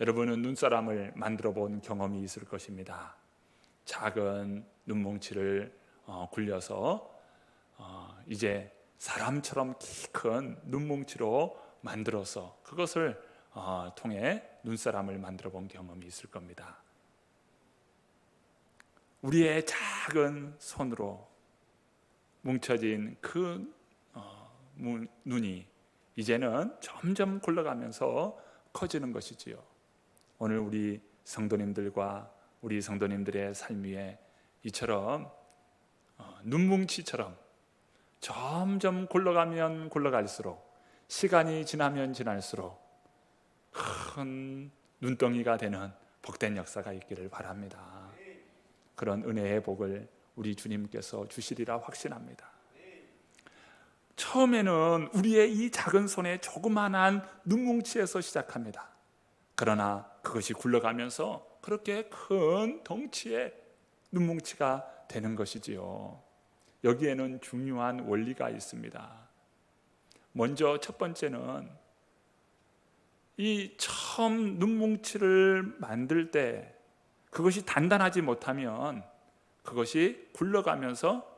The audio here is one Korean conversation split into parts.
여러분은 눈사람을 만들어 본 경험이 있을 것입니다. 작은 눈뭉치를 어, 굴려서 어, 이제 사람처럼 키 큰 눈뭉치로 만들어서 그것을 어, 통해 눈사람을 만들어 본 경험이 있을 겁니다. 우리의 작은 손으로 뭉쳐진 그 어, 무- 눈이 이제는 점점 굴러가면서 커지는 것이지요. 오늘 우리 성도님들과 우리 성도님들의 삶 위에 이처럼 어, 눈뭉치처럼 점점 굴러가면 굴러갈수록 시간이 지나면 지날수록 큰 눈덩이가 되는 복된 역사가 있기를 바랍니다. 그런 은혜의 복을 우리 주님께서 주시리라 확신합니다. 처음에는 우리의 이 작은 손에 조그만한 눈뭉치에서 시작합니다. 그러나 그것이 굴러가면서 그렇게 큰 덩치의 눈뭉치가 되는 것이지요. 여기에는 중요한 원리가 있습니다. 먼저 첫 번째는 이 처음 눈뭉치를 만들 때 그것이 단단하지 못하면 그것이 굴러가면서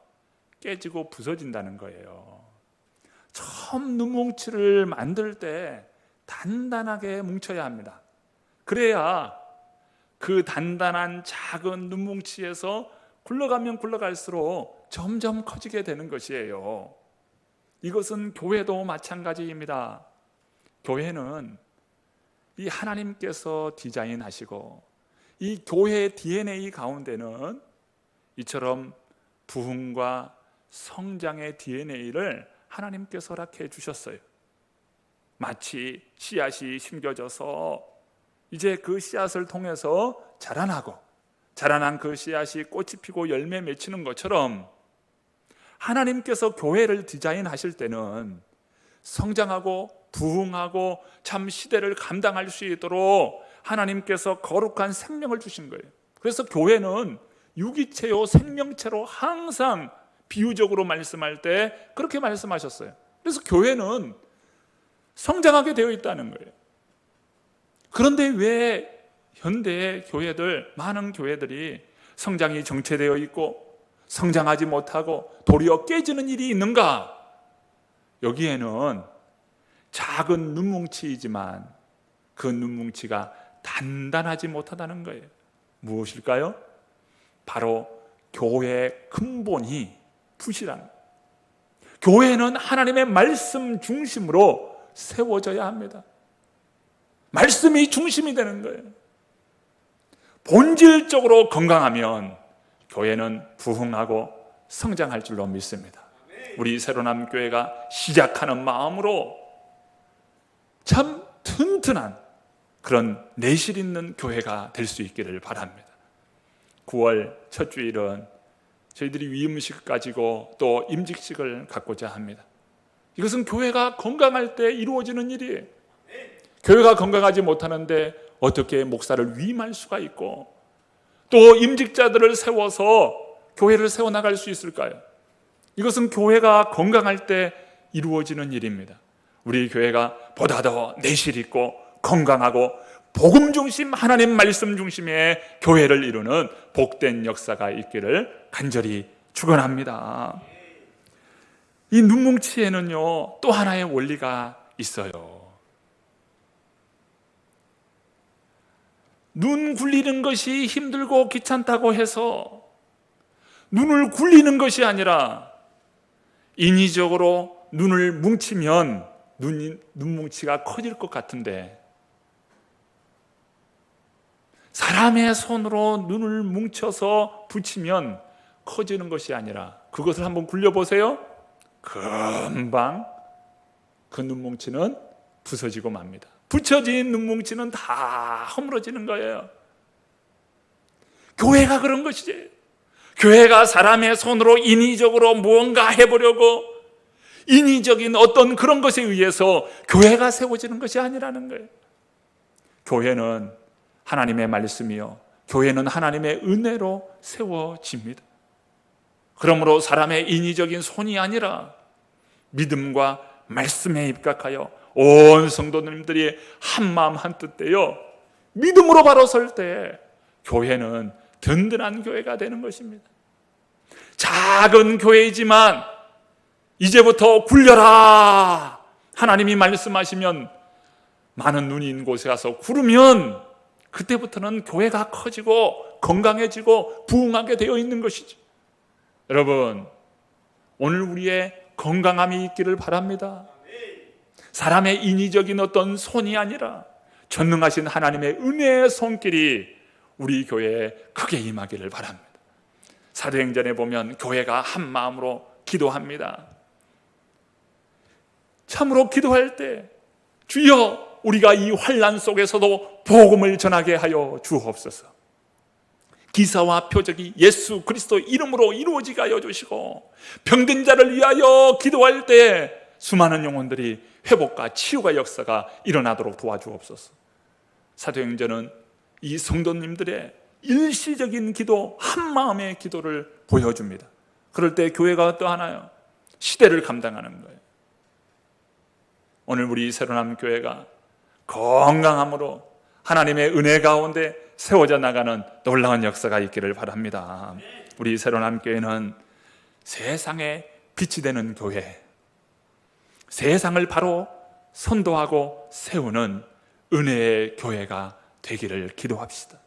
깨지고 부서진다는 거예요. 처음 눈뭉치를 만들 때 단단하게 뭉쳐야 합니다. 그래야 그 단단한 작은 눈뭉치에서 굴러가면 굴러갈수록 점점 커지게 되는 것이에요. 이것은 교회도 마찬가지입니다. 교회는 이 하나님께서 디자인하시고 이 교회의 DNA 가운데는 이처럼 부흥과 성장의 DNA를 하나님께서 허락해 주셨어요. 마치 씨앗이 심겨져서 이제 그 씨앗을 통해서 자라나고 자라난 그 씨앗이 꽃이 피고 열매 맺히는 것처럼 하나님께서 교회를 디자인하실 때는 성장하고 부흥하고 참 시대를 감당할 수 있도록 하나님께서 거룩한 생명을 주신 거예요. 그래서 교회는 유기체요 생명체로 항상 비유적으로 말씀할 때 그렇게 말씀하셨어요. 그래서 교회는 성장하게 되어 있다는 거예요. 그런데 왜 현대의 교회들, 많은 교회들이 성장이 정체되어 있고 성장하지 못하고 도리어 깨지는 일이 있는가? 여기에는 작은 눈뭉치이지만 그 눈뭉치가 단단하지 못하다는 거예요. 무엇일까요? 바로 교회의 근본이 부실한. 교회는 하나님의 말씀 중심으로 세워져야 합니다. 말씀이 중심이 되는 거예요. 본질적으로 건강하면 교회는 부흥하고 성장할 줄로 믿습니다. 우리 새로남 교회가 시작하는 마음으로 참 튼튼한 그런 내실 있는 교회가 될 수 있기를 바랍니다. 9월 첫 주일은 저희들이 위음식 가지고 또 임직식을 갖고자 합니다. 이것은 교회가 건강할 때 이루어지는 일이에요. 교회가 건강하지 못하는데 어떻게 목사를 위임할 수가 있고 또 임직자들을 세워서 교회를 세워나갈 수 있을까요? 이것은 교회가 건강할 때 이루어지는 일입니다. 우리 교회가 보다 더 내실 있고 건강하고 복음 중심 하나님 말씀 중심의 교회를 이루는 복된 역사가 있기를 간절히 축원합니다. 이 눈뭉치에는요 또 하나의 원리가 있어요. 눈 굴리는 것이 힘들고 귀찮다고 해서 눈을 굴리는 것이 아니라 인위적으로 눈을 뭉치면 눈, 눈뭉치가 커질 것 같은데 사람의 손으로 눈을 뭉쳐서 붙이면 커지는 것이 아니라 그것을 한번 굴려보세요. 금방 그 눈뭉치는 부서지고 맙니다. 붙여진 눈뭉치는 다 허물어지는 거예요. 교회가 그런 것이지. 교회가 사람의 손으로 인위적으로 무언가 해보려고 인위적인 어떤 그런 것에 의해서 교회가 세워지는 것이 아니라는 거예요. 교회는 하나님의 말씀이요. 교회는 하나님의 은혜로 세워집니다. 그러므로 사람의 인위적인 손이 아니라 믿음과 말씀에 입각하여 온 성도님들이 한 마음 한 뜻되어 믿음으로 바로 설 때 교회는 든든한 교회가 되는 것입니다. 작은 교회이지만 이제부터 굴려라. 하나님이 말씀하시면 많은 눈이 있는 곳에 가서 구르면 그때부터는 교회가 커지고 건강해지고 부흥하게 되어 있는 것이죠. 여러분, 오늘 우리의 건강함이 있기를 바랍니다. 사람의 인위적인 어떤 손이 아니라 전능하신 하나님의 은혜의 손길이 우리 교회에 크게 임하기를 바랍니다. 사도행전에 보면 교회가 한 마음으로 기도합니다. 참으로 기도할 때 주여 우리가 이 환란 속에서도 복음을 전하게 하여 주옵소서. 기사와 표적이 예수 그리스도 이름으로 이루어지게 하여 주시고 병든 자를 위하여 기도할 때 수많은 영혼들이 회복과 치유가 역사가 일어나도록 도와주옵소서. 사도행전은 이 성도님들의 일시적인 기도, 한 마음의 기도를 보여줍니다. 그럴 때 교회가 어떠하나요? 시대를 감당하는 거예요. 오늘 우리 새로남 교회가 건강함으로 하나님의 은혜 가운데 세워져 나가는 놀라운 역사가 있기를 바랍니다. 우리 새로남 교회는 세상에 빛이 되는 교회, 세상을 바로 선도하고 세우는 은혜의 교회가 되기를 기도합시다.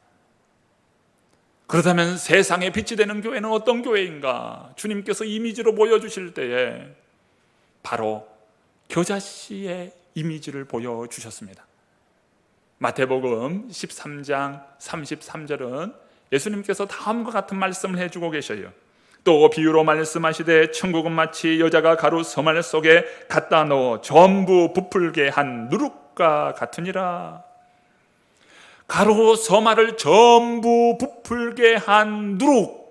그렇다면 세상에 빛이 되는 교회는 어떤 교회인가? 주님께서 이미지로 보여주실 때에 바로 겨자씨의 이미지를 보여주셨습니다. 마태복음 13장 33절은 예수님께서 다음과 같은 말씀을 해주고 계셔요. 또 비유로 말씀하시되 천국은 마치 여자가 가루 서말 속에 갖다 넣어 전부 부풀게 한 누룩과 같으니라. 가루 서말을 전부 부풀게 한 누룩.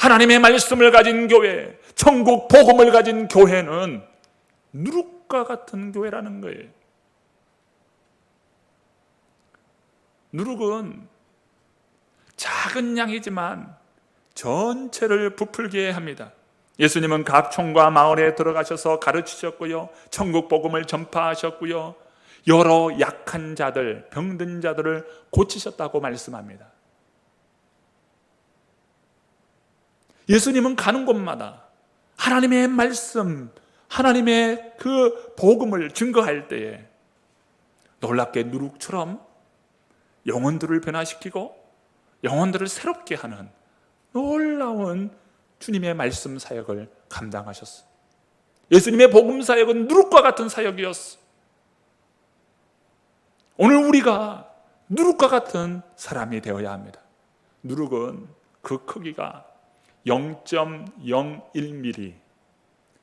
하나님의 말씀을 가진 교회, 천국 복음을 가진 교회는 누룩과 같은 교회라는 거예요. 누룩은 작은 양이지만 전체를 부풀게 합니다. 예수님은 각 총과 마을에 들어가셔서 가르치셨고요. 천국 복음을 전파하셨고요. 여러 약한 자들, 병든 자들을 고치셨다고 말씀합니다. 예수님은 가는 곳마다 하나님의 말씀, 하나님의 그 복음을 증거할 때에 놀랍게 누룩처럼 영혼들을 변화시키고 영혼들을 새롭게 하는 놀라운 주님의 말씀 사역을 감당하셨어. 예수님의 복음 사역은 누룩과 같은 사역이었어. 오늘 우리가 누룩과 같은 사람이 되어야 합니다. 누룩은 그 크기가 0.01mm.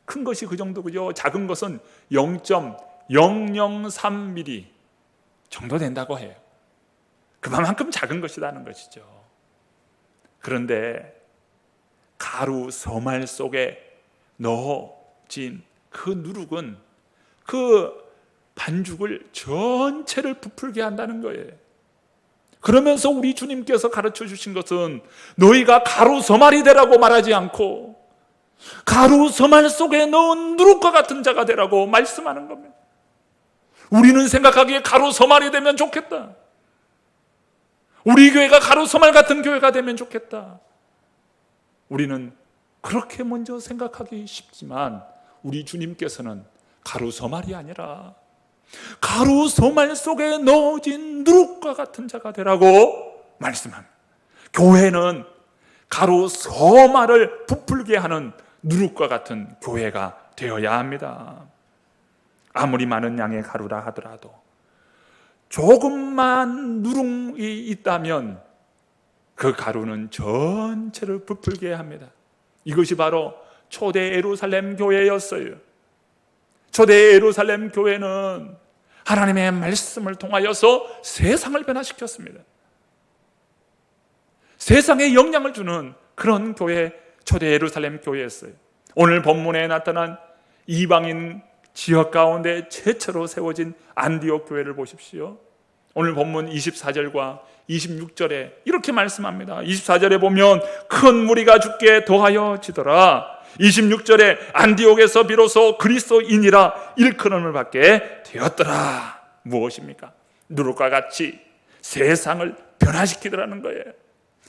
큰 것이 그 정도고요. 작은 것은 0.003mm 정도 된다고 해요. 그만큼 작은 것이라는 것이죠. 그런데 가루 서말 속에 넣어진 그 누룩은 그 반죽을 전체를 부풀게 한다는 거예요. 그러면서 우리 주님께서 가르쳐 주신 것은 너희가 가루 서말이 되라고 말하지 않고 가루 서말 속에 넣은 누룩과 같은 자가 되라고 말씀하는 겁니다. 우리는 생각하기에 가루 서말이 되면 좋겠다. 우리 교회가 가루 서말 같은 교회가 되면 좋겠다. 우리는 그렇게 먼저 생각하기 쉽지만 우리 주님께서는 가루 서말이 아니라 가루 서말 속에 넣어진 누룩과 같은 자가 되라고 말씀합니다. 교회는 가루 서말을 부풀게 하는 누룩과 같은 교회가 되어야 합니다. 아무리 많은 양의 가루라 하더라도 조금만 누룩이 있다면 그 가루는 전체를 부풀게 합니다. 이것이 바로 초대 에루살렘 교회였어요. 초대 에루살렘 교회는 하나님의 말씀을 통하여서 세상을 변화시켰습니다. 세상에 영향을 주는 그런 교회, 초대 예루살렘 교회였어요. 오늘 본문에 나타난 이방인 지역 가운데 최초로 세워진 안디옥 교회를 보십시오. 오늘 본문 24절과 26절에 이렇게 말씀합니다. 24절에 보면 큰 무리가 죽게 더하여 지더라. 26절에 안디옥에서 비로소 그리스도인이라 일컬음을 받게 되었더라. 무엇입니까? 누룩과 같이 세상을 변화시키더라는 거예요.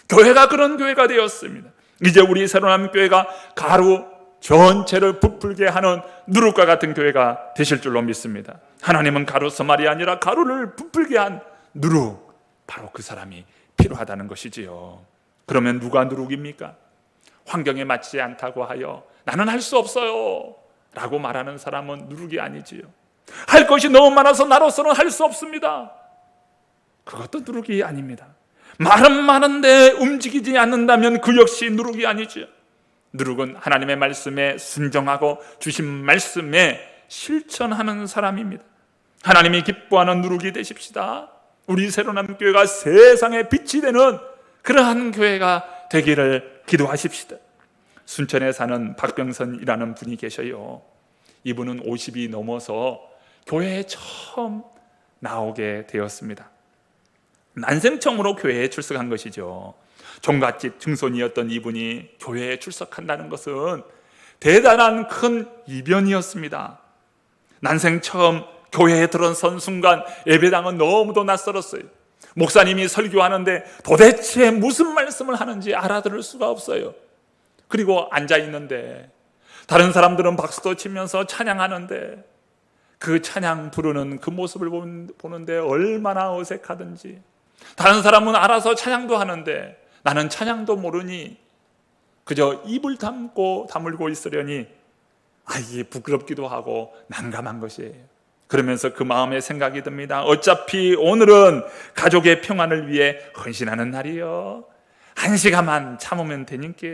교회가 그런 교회가 되었습니다. 이제 우리 새로남 교회가 가루 전체를 부풀게 하는 누룩과 같은 교회가 되실 줄로 믿습니다. 하나님은 가루 서말이 아니라 가루를 부풀게 한 누룩 바로 그 사람이 필요하다는 것이지요. 그러면 누가 누룩입니까? 환경에 맞지 않다고 하여 나는 할 수 없어요. 라고 말하는 사람은 누룩이 아니지요. 할 것이 너무 많아서 나로서는 할 수 없습니다. 그것도 누룩이 아닙니다. 말은 많은데 움직이지 않는다면 그 역시 누룩이 아니지요. 누룩은 하나님의 말씀에 순정하고 주신 말씀에 실천하는 사람입니다. 하나님이 기뻐하는 누룩이 되십시다. 우리 새로남 교회가 세상의 빛이 되는 그러한 교회가 되기를 기도하십시다. 순천에 사는 박병선이라는 분이 계셔요. 이분은 50이 넘어서 교회에 처음 나오게 되었습니다. 난생 처음으로 교회에 출석한 것이죠. 종갓집 증손이었던 이분이 교회에 출석한다는 것은 대단한 큰 이변이었습니다. 난생 처음 교회에 들어선 순간 예배당은 너무도 낯설었어요. 목사님이 설교하는데 도대체 무슨 말씀을 하는지 알아들을 수가 없어요. 그리고 앉아 있는데 다른 사람들은 박수도 치면서 찬양하는데 그 찬양 부르는 그 모습을 보는데 얼마나 어색하든지 다른 사람은 알아서 찬양도 하는데 나는 찬양도 모르니 그저 입을 담고 다물고 있으려니 아 이게 부끄럽기도 하고 난감한 것이에요. 그러면서 그 마음에 생각이 듭니다. 어차피 오늘은 가족의 평안을 위해 헌신하는 날이요. 한 시간만 참으면 되니까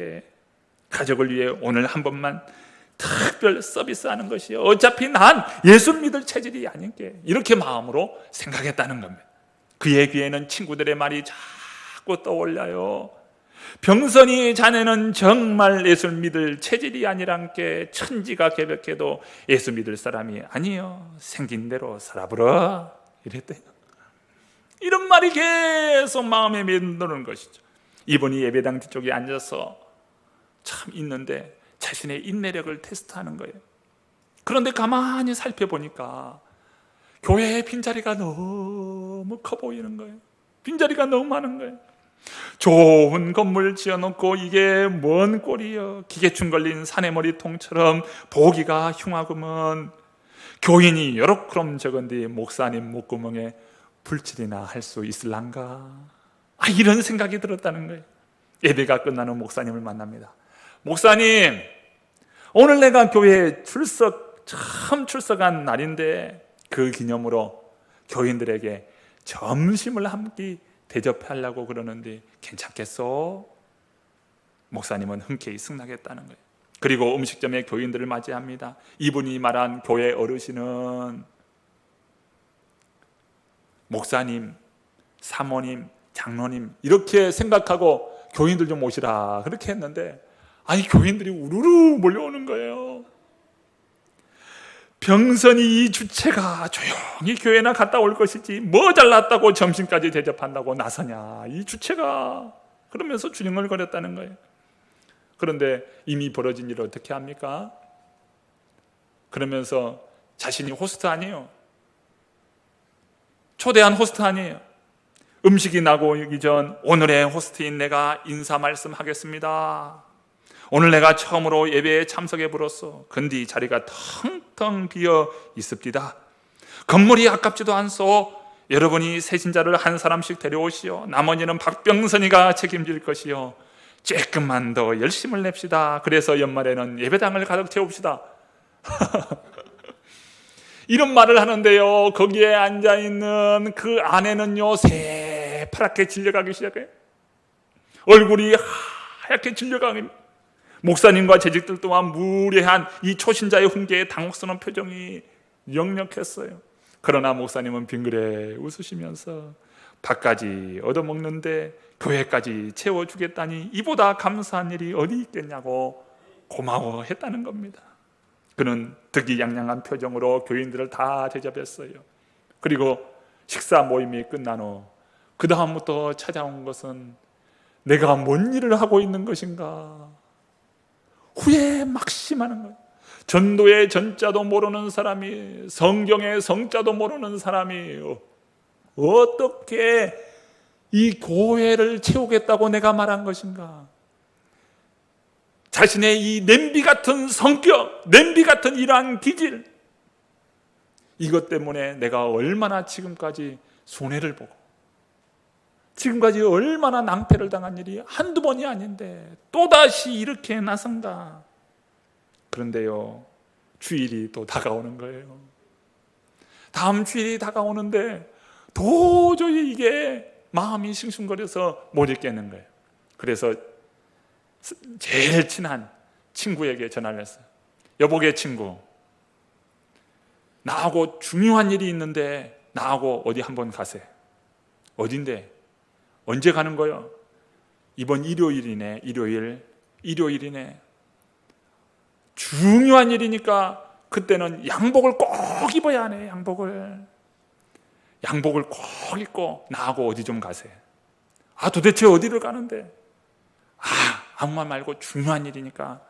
가족을 위해 오늘 한 번만 특별 서비스하는 것이요. 어차피 난 예수 믿을 체질이 아닌 게 이렇게 마음으로 생각했다는 겁니다. 그의 귀에는 친구들의 말이 자꾸 떠올려요. 병선이 자네는 정말 예수 믿을 체질이 아니란 게 천지가 개벽해도 예수 믿을 사람이 아니요. 생긴 대로 살아보라. 이랬대요. 이런 말이 계속 마음에 맴도는 것이죠. 이분이 예배당 뒤쪽에 앉아서 참 있는데 자신의 인내력을 테스트하는 거예요. 그런데 가만히 살펴보니까 교회의 빈자리가 너무 커 보이는 거예요. 빈자리가 너무 많은 거예요. 좋은 건물 지어놓고 이게 뭔 꼴이여? 기계충 걸린 사내머리 통처럼 보기가 흉하구먼. 교인이 요렇게럼 적은데 목사님 목구멍에 불칠이나 할 수 있을란가? 아 이런 생각이 들었다는 거예요. 예배가 끝나는 목사님을 만납니다. 목사님 오늘 내가 교회에 출석 처음 출석한 날인데 그 기념으로 교인들에게 점심을 함께 대접하려고 그러는데 괜찮겠어? 목사님은 흔쾌히 승낙했다는 거예요. 그리고 음식점에 교인들을 맞이합니다. 이분이 말한 교회 어르신은 목사님, 사모님, 장로님 이렇게 생각하고 교인들 좀 오시라 그렇게 했는데 아니 교인들이 우르르 몰려오는 거예요. 병선이 이 주체가 조용히 교회나 갔다 올 것이지 뭐 잘났다고 점심까지 대접한다고 나서냐 이 주체가. 그러면서 주령을 거렸다는 거예요. 그런데 이미 벌어진 일을 어떻게 합니까? 그러면서 자신이 호스트 아니에요. 초대한 호스트 아니에요. 음식이 나오기 전 오늘의 호스트인 내가 인사 말씀하겠습니다 오늘 내가 처음으로 예배에 참석해. 근데 이 자리가 텅텅 비어 있습니다. 건물이 아깝지도 않소. 여러분이 세신자를 한 사람씩 데려오시오. 나머지는 박병선이가 책임질 것이요. 조금만 더 열심을 냅시다. 그래서 연말에는 예배당을 가득 채웁시다. 이런 말을 하는데요. 거기에 앉아 있는 그 아내는요, 새파랗게 질려가기 시작해요. 얼굴이 하얗게 질려가기 목사님과 재직들 또한 무례한 이 초신자의 훈계에 당혹스러운 표정이 역력했어요. 그러나 목사님은 빙그레 웃으시면서 밥까지 얻어먹는데 교회까지 채워주겠다니 이보다 감사한 일이 어디 있겠냐고 고마워했다는 겁니다. 그는 득이양양한 표정으로 교인들을 다 대접했어요. 그리고 식사 모임이 끝난 후 그 다음부터 찾아온 것은 내가 뭔 일을 하고 있는 것인가 후에 막심하는 거예요. 전도의 전자도 모르는 사람이 성경의 성자도 모르는 사람이 어떻게 이 교회를 채우겠다고 내가 말한 것인가? 자신의 이 냄비 같은 성격, 냄비 같은 이러한 기질, 이것 때문에 내가 얼마나 지금까지 손해를 보고, 지금까지 얼마나 낭패를 당한 일이 한두 번이 아닌데, 또다시 이렇게 나선다. 그런데요, 주일이 또 다가오는 거예요. 다음 주일이 다가오는데, 도저히 이게 마음이 싱숭거려서 못 있겠는 거예요. 그래서 제일 친한 친구에게 전화를 했어요. 여보게 친구, 나하고 중요한 일이 있는데 나하고 어디 한번 가세. 어딘데? 언제 가는 거요? 이번 일요일이네. 일요일. 일요일이네. 중요한 일이니까 그때는 양복을 꼭 입어야 하네. 양복을. 양복을 꼭 입고 나하고 어디 좀 가세. 아 도대체 어디를 가는데? 아 아무 말 말고 중요한 일이니까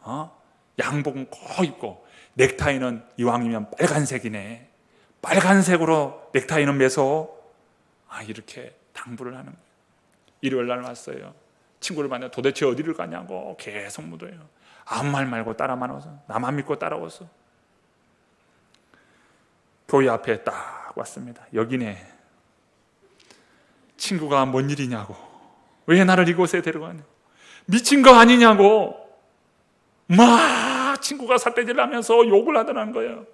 어? 양복은 꼭 입고 넥타이는 이왕이면 빨간색이네. 빨간색으로 넥타이는 매서 아 이렇게 당부를 하는 거예요. 일요일 날 왔어요. 친구를 만나 도대체 어디를 가냐고 계속 묻어요. 아무 말 말고 따라만 와서 나만 믿고 따라왔어. 교회 앞에 딱 왔습니다. 여기네. 친구가 뭔 일이냐고. 왜 나를 이곳에 데려가냐. 미친 거 아니냐고. 막 친구가 삿대질 하면서 욕을 하더라는 거예요.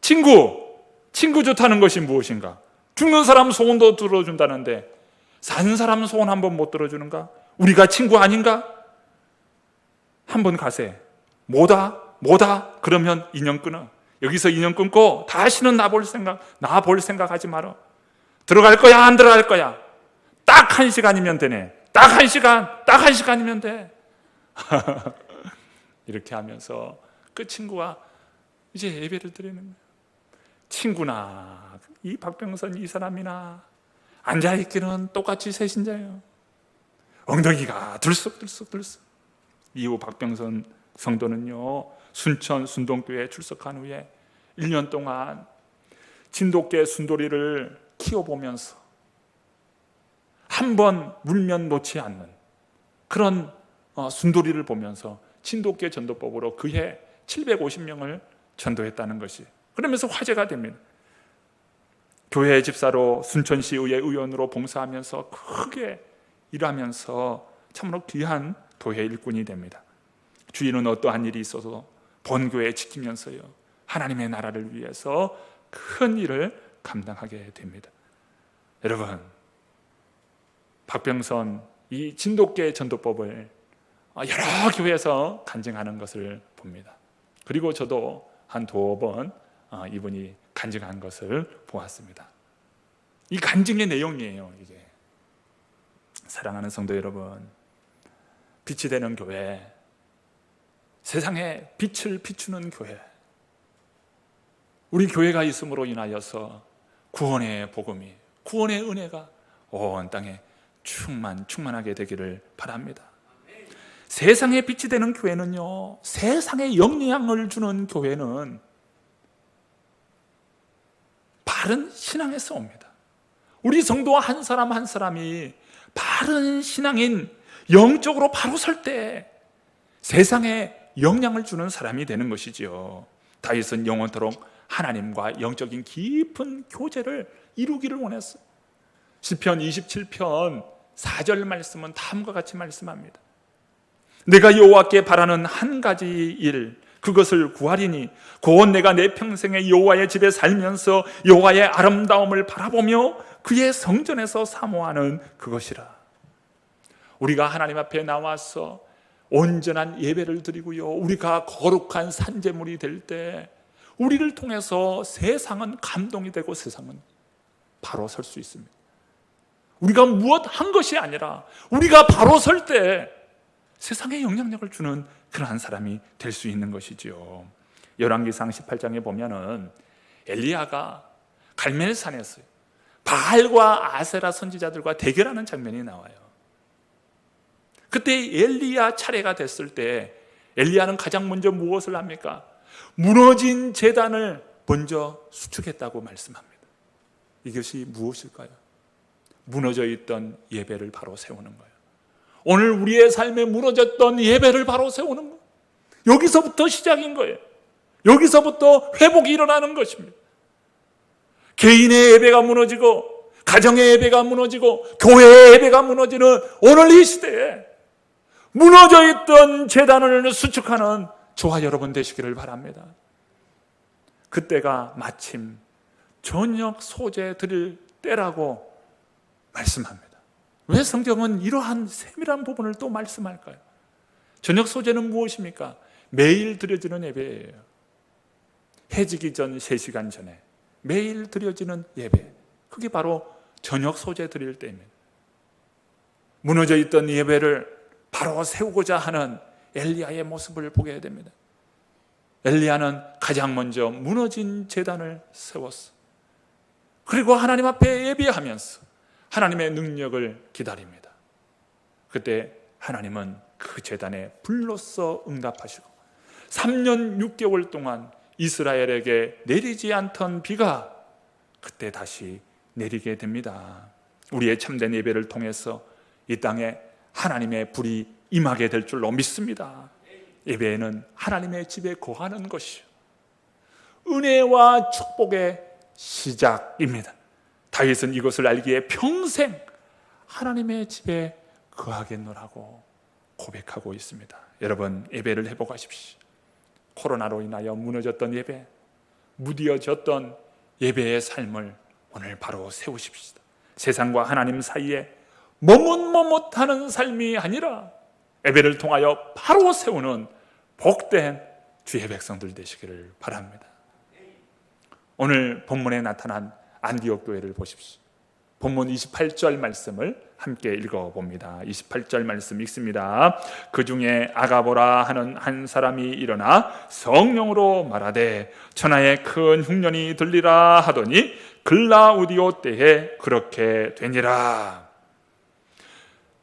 친구, 친구 좋다는 것이 무엇인가? 죽는 사람 소원도 들어준다는데 산 사람 소원 한 번 못 들어주는가? 우리가 친구 아닌가? 한 번 가세. 뭐다? 뭐다? 그러면 인연 끊어. 여기서 인연 끊고 다시는 나 볼 생각, 나 볼 생각 하지 마라. 들어갈 거야, 안 들어갈 거야? 딱 한 시간이면 되네. 딱 한 시간, 딱 한 시간이면 돼. 이렇게 하면서 그 친구가 이제 예배를 드리는 거예요. 친구나, 이 박병선 이 사람이나 앉아 있기는 똑같이 새신자예요. 엉덩이가 들썩들썩 들썩. 이후 박병선 성도는요, 순천 순동교회에 출석한 후에 1년 동안 진돗개 순돌이를 키워보면서 한 번 물면 놓지 않는 그런 어, 순돌이를 보면서 진돗개 전도법으로 그해 750명을 전도했다는 것이 그러면서 화제가 됩니다. 교회 집사로 순천시 의회 의원으로 봉사하면서 크게 일하면서 참으로 귀한 도회 일꾼이 됩니다. 주인은 어떠한 일이 있어서 본교회 지키면서요 하나님의 나라를 위해서 큰 일을 감당하게 됩니다. 여러분 박병선 이 진돗개 전도법을 여러 교회에서 간증하는 것을 봅니다. 그리고 저도 한 두 번 이분이 간증한 것을 보았습니다. 이 간증의 내용이에요. 이게 사랑하는 성도 여러분, 빛이 되는 교회, 세상에 빛을 비추는 교회. 우리 교회가 있음으로 인하여서 구원의 복음이, 구원의 은혜가 온 땅에 충만, 충만하게 되기를 바랍니다. 세상에 빛이 되는 교회는요, 세상에 영향을 주는 교회는 바른 신앙에서 옵니다. 우리 성도 한 사람 한 사람이 바른 신앙인 영적으로 바로 설 때 세상에 영향을 주는 사람이 되는 것이지요. 다윗은 영원토록 하나님과 영적인 깊은 교제를 이루기를 원했어요. 시편 27편 4절 말씀은 다음과 같이 말씀합니다. 내가 여호와께 바라는 한 가지 일 그것을 구하리니 곧 내가 내 평생에 여호와의 집에 살면서 여호와의 아름다움을 바라보며 그의 성전에서 사모하는 그것이라. 우리가 하나님 앞에 나와서 온전한 예배를 드리고요. 우리가 거룩한 산재물이 될 때 우리를 통해서 세상은 감동이 되고 세상은 바로 설 수 있습니다. 우리가 무엇 한 것이 아니라 우리가 바로 설 때 세상에 영향력을 주는 그러한 사람이 될 수 있는 것이지요. 열왕기상 18장에 보면은 엘리야가 갈멜산에서 바알과 아세라 선지자들과 대결하는 장면이 나와요. 그때 엘리야 차례가 됐을 때 엘리야는 가장 먼저 무엇을 합니까? 무너진 재단을 먼저 수축했다고 말씀합니다. 이것이 무엇일까요? 무너져 있던 예배를 바로 세우는 거예요. 오늘 우리의 삶에 무너졌던 예배를 바로 세우는 거예요. 여기서부터 시작인 거예요. 여기서부터 회복이 일어나는 것입니다. 개인의 예배가 무너지고 가정의 예배가 무너지고 교회의 예배가 무너지는 오늘 이 시대에 무너져 있던 재단을 수축하는 저와 여러분 되시기를 바랍니다. 그때가 마침 저녁 소재 드릴 때라고 말씀합니다. 왜 성경은 이러한 세밀한 부분을 또 말씀할까요? 저녁 소재는 무엇입니까? 매일 드려지는 예배예요. 해지기 전 3시간 전에 매일 드려지는 예배. 그게 바로 저녁 소재 드릴 때입니다. 무너져 있던 예배를 바로 세우고자 하는 엘리야의 모습을 보게 됩니다. 엘리야는 가장 먼저 무너진 재단을 세웠어. 그리고 하나님 앞에 예배하면서 하나님의 능력을 기다립니다. 그때 하나님은 그 재단에 불로써 응답하시고 3년 6개월 동안 이스라엘에게 내리지 않던 비가 그때 다시 내리게 됩니다. 우리의 참된 예배를 통해서 이 땅에 하나님의 불이 임하게 될 줄로 믿습니다. 예배는 하나님의 집에 거하는 것이요. 은혜와 축복의 시작입니다. 다윗은 이것을 알기에 평생 하나님의 집에 거하겠노라고 고백하고 있습니다. 여러분 예배를 회복하십시오. 코로나로 인하여 무너졌던 예배, 무디어졌던 예배의 삶을 오늘 바로 세우십시다. 세상과 하나님 사이에 머뭇머뭇하는 삶이 아니라 예배를 통하여 바로 세우는 복된 주의 백성들 되시기를 바랍니다. 오늘 본문에 나타난 안디옥 교회를 보십시오. 본문 28절 말씀을 함께 읽어봅니다. 28절 말씀 읽습니다. 그 중에 아가보라 하는 한 사람이 일어나 성령으로 말하되 천하에 큰 흉년이 들리라 하더니 글라우디오 때에 그렇게 되니라.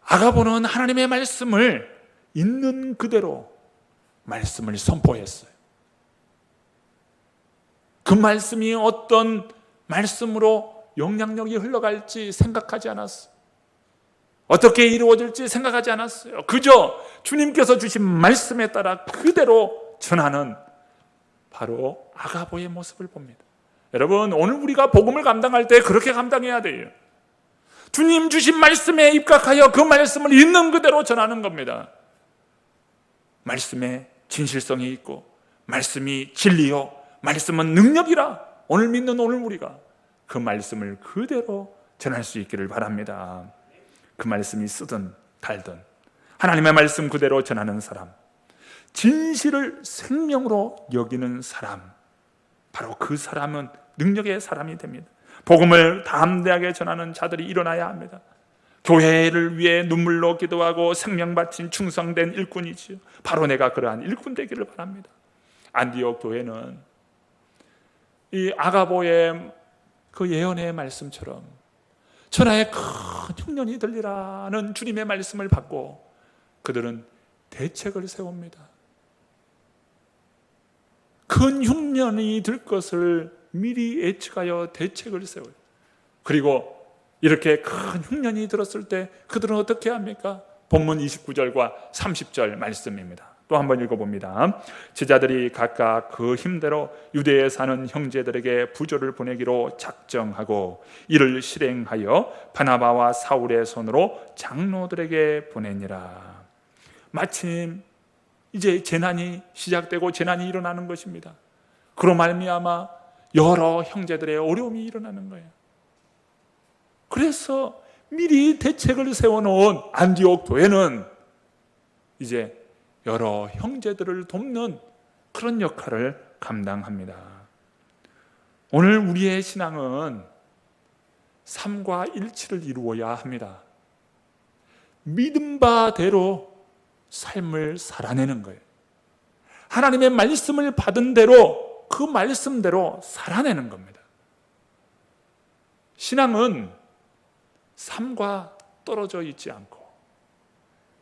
아가보는 하나님의 말씀을 있는 그대로 말씀을 선포했어요. 그 말씀이 어떤 말씀으로 영향력이 흘러갈지 생각하지 않았어요. 어떻게 이루어질지 생각하지 않았어요. 그저 주님께서 주신 말씀에 따라 그대로 전하는 바로 아가보의 모습을 봅니다. 여러분, 오늘 우리가 복음을 감당할 때 그렇게 감당해야 돼요. 주님 주신 말씀에 입각하여 그 말씀을 있는 그대로 전하는 겁니다. 말씀에 진실성이 있고, 말씀이 진리요, 말씀은 능력이라. 오늘 믿는 오늘 우리가 그 말씀을 그대로 전할 수 있기를 바랍니다. 그 말씀이 쓰든 달든 하나님의 말씀 그대로 전하는 사람, 진실을 생명으로 여기는 사람, 바로 그 사람은 능력의 사람이 됩니다. 복음을 담대하게 전하는 자들이 일어나야 합니다. 교회를 위해 눈물로 기도하고 생명 바친 충성된 일꾼이지요. 바로 내가 그러한 일꾼 되기를 바랍니다. 안디옥 교회는 이 아가보의 그 예언의 말씀처럼 천하에 큰 흉년이 들리라는 주님의 말씀을 받고 그들은 대책을 세웁니다. 큰 흉년이 들 것을 미리 예측하여 대책을 세워요. 그리고 이렇게 큰 흉년이 들었을 때 그들은 어떻게 합니까? 본문 29절과 30절 말씀입니다. 또 한번 읽어봅니다. 제자들이 각각 그 힘대로 유대에 사는 형제들에게 부조를 보내기로 작정하고 이를 실행하여 바나바와 사울의 손으로 장로들에게 보내니라. 마침 이제 재난이 시작되고 재난이 일어나는 것입니다. 그로 말미암아 여러 형제들의 어려움이 일어나는 거예요. 그래서 미리 대책을 세워놓은 안디옥 교회는 이제 여러 형제들을 돕는 그런 역할을 감당합니다. 오늘 우리의 신앙은 삶과 일치를 이루어야 합니다. 믿음 바대로 삶을 살아내는 거예요. 하나님의 말씀을 받은 대로 그 말씀대로 살아내는 겁니다. 신앙은 삶과 떨어져 있지 않고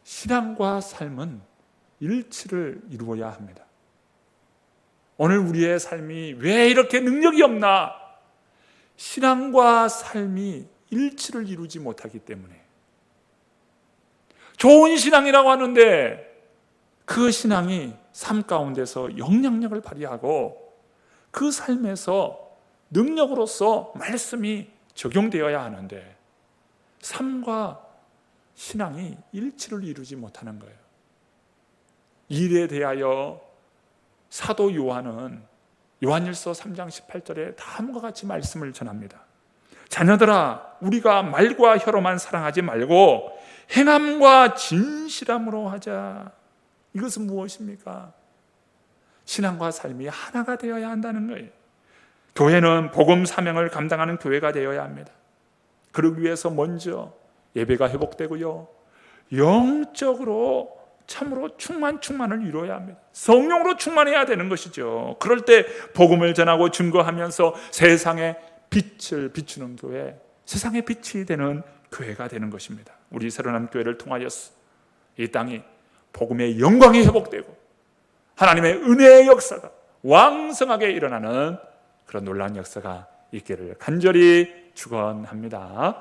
신앙과 삶은 일치를 이루어야 합니다. 오늘 우리의 삶이 왜 이렇게 능력이 없나? 신앙과 삶이 일치를 이루지 못하기 때문에 좋은 신앙이라고 하는데 그 신앙이 삶 가운데서 영향력을 발휘하고 그 삶에서 능력으로서 말씀이 적용되어야 하는데 삶과 신앙이 일치를 이루지 못하는 거예요. 일에 대하여 사도 요한은 요한일서 3장 18절에 다음과 같이 말씀을 전합니다. 자녀들아, 우리가 말과 혀로만 사랑하지 말고 행함과 진실함으로 하자. 이것은 무엇입니까? 신앙과 삶이 하나가 되어야 한다는 거예요. 교회는 복음 사명을 감당하는 교회가 되어야 합니다. 그러기 위해서 먼저 예배가 회복되고요. 영적으로 참으로 충만 충만을 이루어야 합니다. 성령으로 충만해야 되는 것이죠. 그럴 때 복음을 전하고 증거하면서 세상에 빛을 비추는 교회, 세상의 빛이 되는 교회가 되는 것입니다. 우리 새로남 교회를 통하여서 이 땅이 복음의 영광이 회복되고 하나님의 은혜의 역사가 왕성하게 일어나는 그런 놀라운 역사가 있기를 간절히 축원합니다.